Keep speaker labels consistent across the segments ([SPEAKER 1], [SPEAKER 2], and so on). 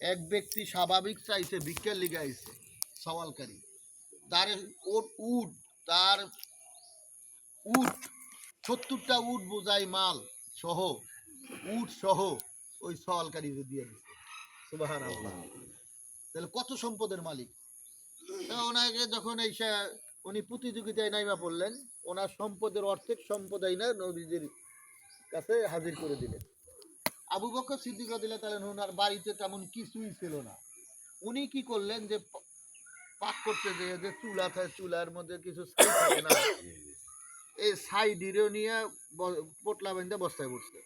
[SPEAKER 1] এক ব্যক্তি স্বাভাবিক চাইছে, ভিক্ষার লিগে আইছে, সওয়ালকারী। তার ওর উট, তার উট, সত্তরটা উট বোঝাই মাল সহ, উট সহ ওই সওয়ালকারী দিয়ে তাহলে কত সম্পদের মালিক? ওনাকে যখন এই উনি প্রতিযোগিতায় নাইবা পড়লেন, ওনার সম্পদের অর্ধেক সম্পদ না নবীজির কাছে হাজির করে দিলেন। আবু বকর সিদ্দিক রাদিল্লাহু তাআলা ওনার বাড়িতে তেমন কিছুই ছিল না। উনি কি করলেন যে পাক করতে যেয়ে যে চুলা থাকে চুলার মধ্যে কিছু থাকে না, এই ছাই ডিরে নিয়ে পোটলা বেঁধে বস্তায় বসছে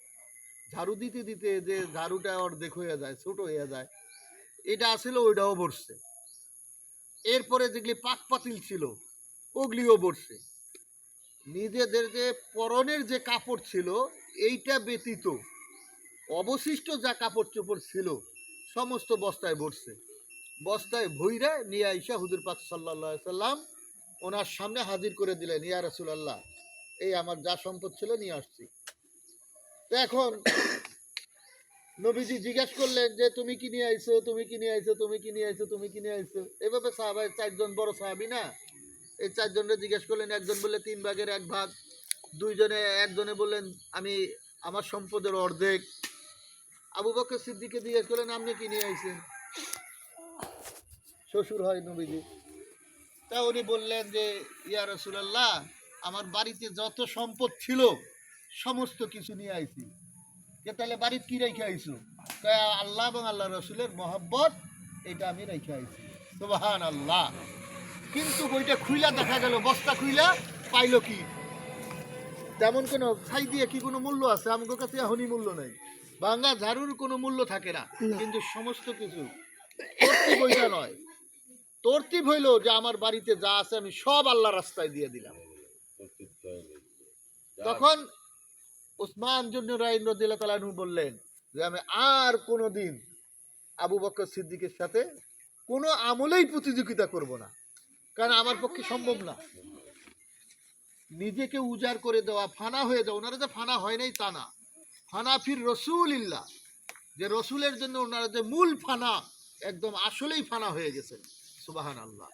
[SPEAKER 1] ঝাড়ু দিতে দিতে যে ঝাড়ুটা অর্ধেক হয়ে যায়, ছোট হয়ে যায়, এটা আসলে ওইটাও বসছে। এরপরে যেগুলি পাক পাতিল ছিল, ওগুলিও বসছে। নিজেদের যে পরনের যে কাপড় ছিল, এইটা ব্যতীত অবশিষ্ট যা কাপড় চোপড় ছিল, সমস্ত বস্তায় ভরছে। বস্তায় ভইরা নিয়ে আইসা হুজুর পাক সাল্লাহ সাল্লাম ওনার সামনে হাজির করে দিলেন, ইয়া রাসূলুল্লাহ, এই আমার যা সম্পদ ছিল নিয়ে আসছি। তো এখন নবীজি জিজ্ঞেস করলেন যে, তুমি কি নিয়ে আইছো? তুমি কি নিয়ে আইছো? তুমি কি নিয়ে আইছো? তুমি কি নিয়ে আইছো? এভাবে সাহাবাই চারজন বড় সাহাবি না? এই চারজনকে জিজ্ঞেস করলেন, একজন বললে তিন ভাগের এক ভাগ, দুইজনে, একজনে বললেন, আমি, আমার সম্পদের অর্ধেক আবু বকর সিদ্দিকে জিজ্ঞেস করলেন, আপনি কি নিয়ে আইছেন? শ্বশুর হয় নবীজি। তা উনি বললেন যে, ইয়া রসুলাল্লাহ, আমার বাড়িতে যত সম্পদ ছিল, সমস্ত কিছু নিয়ে আইছি। যে তাহলে বাড়িতে কি রেখে আইছো? আল্লাহ এবং আল্লাহ রসুলের মহব্বত এটা আমি রেখে আইছি। সুবাহান আল্লাহ কিন্তু বইটা খুইলা দেখা গেল, বস্তা খুইলা পাইলো কি? তেমন কোনো ছাই দিয়ে কি কোনো মূল্য আছে? আমার কাছে এখনই মূল্য নেই। বাংলা ঝাড়ুর কোনো মূল্য থাকে না। কিন্তু সমস্ত কিছু নয়। তর্তিব হইল যে আমার বাড়িতে যা আছে আমি সব আল্লাহ রাস্তায় দিয়ে দিলাম। তখন উসমান জন্য তালানু বললেন যে আমি আর কোনো দিন আবু বকর সিদ্দিকের সাথে কোনো আমলেই প্রতিযোগিতা করব না। কারণ আমার পক্ষে সম্ভব না। নিজেকে উজাড় করে দেওয়া ফানা হয়ে যাওয়া ওনারা যে ফানা হয় নাই তা না। ফানা ফির রসুল ইল্লা যে রসুলের জন্য ওনারা যে মূল ফানা, একদম আসলেই ফানা হয়ে গেছে সুবাহান আল্লাহ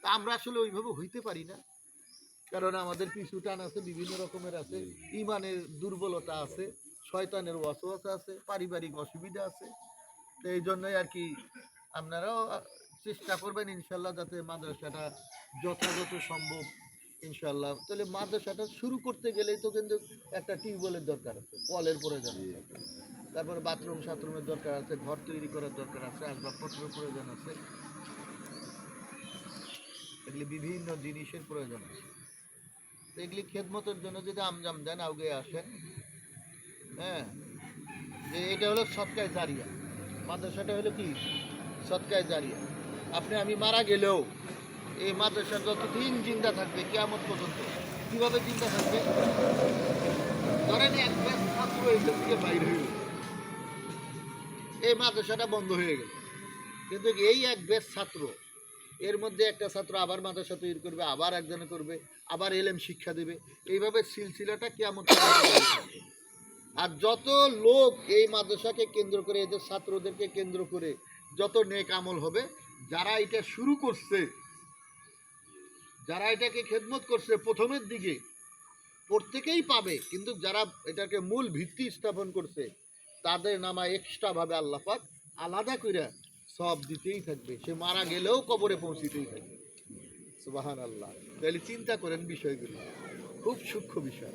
[SPEAKER 1] তা আমরা আসলে ওইভাবে হইতে পারি না। কারণ আমাদের পিছু টান আছে, বিভিন্ন রকমের আছে, ইমানের দুর্বলতা আছে, শয়তানের ওয়াসওয়াসা আছে, পারিবারিক অসুবিধা আছে। তো এই জন্যই আর কি আপনারাও চেষ্টা করবেন ইনশাল্লাহ যাতে মাদ্রাসাটা যথাযথ সম্ভব ইনশাল্লাহ তাহলে মাদ্রাসাটা শুরু করতে গেলেই তো কিন্তু একটা টিউবওয়েলের দরকার আছে কলের প্রয়োজন আছে তারপরে বাথরুম সাথরুমের দরকার আছে ঘর তৈরি করার দরকার আছে আসবাবপত্রের প্রয়োজন আছে। এগুলি বিভিন্ন জিনিসের প্রয়োজন আছে। তো এগুলি খেদমতের জন্য যদি আমজাম দেন আগে আসেন। হ্যাঁ? যে এটা হলো সৎকায় জারিয়া। মাদ্রাসাটা হলো কি? সৎকায় জারিয়া। আপনি আমি মারা গেলেও এই মাদ্রাসা যতদিন জিন্দা থাকবে কেমন পর্যন্ত, কীভাবে জিন্দা থাকবে? ধরেন এক ব্যাচ ছাত্র এখান থেকে বাইরে হয়ে এই মাদ্রাসাটা বন্ধ হয়ে গেল। কিন্তু এই এক ব্যাচ ছাত্র, এর মধ্যে একটা ছাত্র আবার মাদ্রাসা তৈরি করবে, আবার একজনে করবে, আবার এলেম শিক্ষা দেবে। এইভাবে সিলসিলাটা কেমন আর যত লোক এই মাদ্রাসাকে কেন্দ্র করে, এদের ছাত্রদেরকে কেন্দ্র করে, যত নেক আমল হবে, যারা এটা শুরু করছে যারা এটাকে খেদমত করছে প্রথমের দিকে, প্রত্যেকেই পাবে, কিন্তু যারা এটাকে মূল ভিত্তি স্থাপন করছে, তাদের নামা এক্সট্রা ভাবে আল্লাপাক আলাদা করে সব দিতেই থাকবে। সে মারা গেলেও কবরে পৌঁছিতেই থাকবে। সুবাহান আল্লাহ তাহলে চিন্তা করেন বিষয়গুলো। খুব সূক্ষ্ম বিষয়।